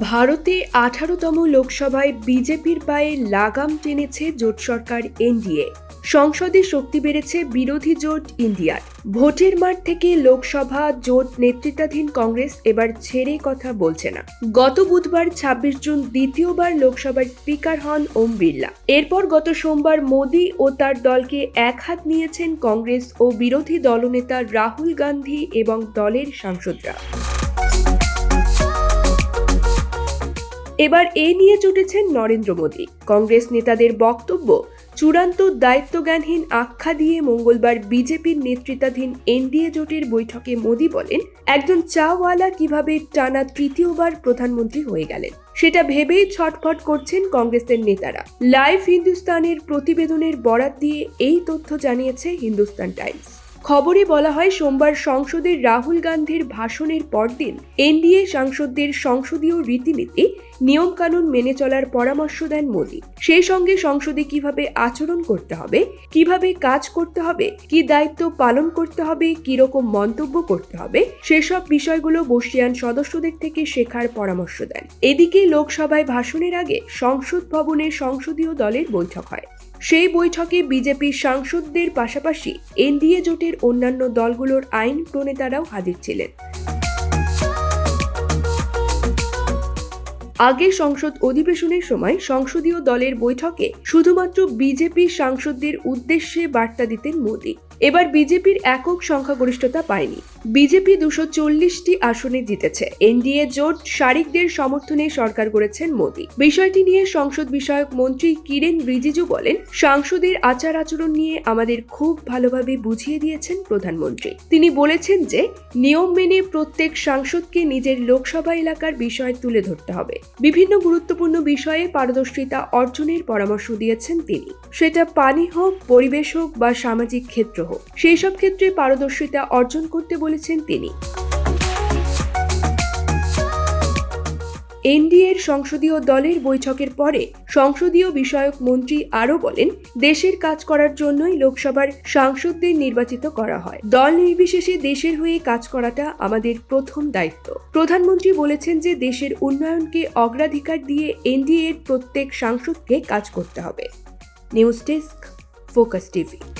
ভারতে আঠারোতম লোকসভায় বিজেপির পায়ে লাগাম টেনেছে জোট সরকার এনডিএ। সংসদে শক্তি বেড়েছে বিরোধী জোট ইন্ডিয়ার। ভোটের মাঠ থেকে লোকসভা জোট নেতৃত্বাধীন কংগ্রেস এবার ছেড়ে কথা বলছে না। গত বুধবার ছাব্বিশ জুন দ্বিতীয়বার লোকসভার স্পিকার হন ওম বিড়লা। এরপর গত সোমবার মোদী ও তার দলকে এক হাত নিয়েছেন কংগ্রেস ও বিরোধী দলনেতা রাহুল গান্ধী এবং দলের সাংসদরা। এবার এ নিয়ে চটেছেন নরেন্দ্র মোদী। কংগ্রেস নেতাদের বক্তব্য চূড়ান্ত দায়িত্বজ্ঞানহীন আখ্যা দিয়ে মঙ্গলবার বিজেপির নেতৃত্বাধীন এনডিএ জোটের বৈঠকে মোদি বলেন, একজন চাওয়ালা কীভাবে টানা তৃতীয়বার প্রধানমন্ত্রী হয়ে গেলেন, সেটা ভেবেই ছটফট করছেন কংগ্রেসের নেতারা। লাইভ হিন্দুস্তানের প্রতিবেদনের বরাত দিয়ে এই তথ্য জানিয়েছে হিন্দুস্তান টাইমস। খবরে বলা হয়, সোমবার সংসদের রাহুল গান্ধীর ভাষণের পরদিন এনডিএ সাংসদদের সংসদীয় রীতিনীতি, নিয়মকানুন মেনে চলার পরামর্শ দেন মোদী। সেই সঙ্গে সংসদে কীভাবে আচরণ করতে হবে, কীভাবে কাজ করতে হবে, কি দায়িত্ব পালন করতে হবে কি রকম মন্তব্য করতে হবে, সেসব বিষয়গুলো বর্ষিয়ান সদস্যদের থেকে শেখার পরামর্শ দেন। এদিকে লোকসভায় ভাষণের আগে সংসদ ভবনে সংসদীয় দলের বৈঠক হয়। সেই বৈঠকে বিজেপির সাংসদদের পাশাপাশি এনডিএ জোটের অন্যান্য দলগুলোর আইন প্রণেতারাও হাজির ছিলেন। আগে সংসদ অধিবেশনের সময় সংসদীয় দলের বৈঠকে শুধুমাত্র বিজেপি সাংসদদের উদ্দেশ্যে বার্তা দিতেন মোদী। এবার বিজেপির একক সংখ্যাগরিষ্ঠতা পায়নি। বিজেপি দুশো চল্লিশটি আসনে জিতেছে। এনডিএ জোট শারিকদের সমর্থনে সরকার করেছেন মোদী। বিষয়টি নিয়ে সংসদ বিষয়ক মন্ত্রী কিরেন রিজিজু বলেন, সাংসদের আচার আচরণ নিয়ে আমাদের খুব ভালোভাবে বুঝিয়ে দিয়েছেন প্রধানমন্ত্রী। তিনি বলেছেন যে, নিয়ম মেনে প্রত্যেক সাংসদকে নিজের লোকসভা এলাকার বিষয় তুলে ধরতে হবে। বিভিন্ন গুরুত্বপূর্ণ বিষয়ে পারদর্শিতা অর্জনের পরামর্শ দিয়েছেন তিনি। সেটা পানি হোক, পরিবেশ হোক বা সামাজিক ক্ষেত্র হোক, সেই সব ক্ষেত্রে পারদর্শিতা অর্জন করতে বলেছেন তিনি। এনডিএর সংসদীয় দলের বৈঠকের পরে সংসদীয় বিষয়ক মন্ত্রী আরও বলেন, দেশের কাজ করার জন্যই লোকসভার সাংসদদের নির্বাচিত করা হয়। দল নির্বিশেষে দেশের হয়ে কাজ করাটা আমাদের প্রথম দায়িত্ব। প্রধানমন্ত্রী বলেছেন যে দেশের উন্নয়নকে অগ্রাধিকার দিয়ে এনডিএর প্রত্যেক সাংসদকে কাজ করতে হবে। News desk, Focus TV.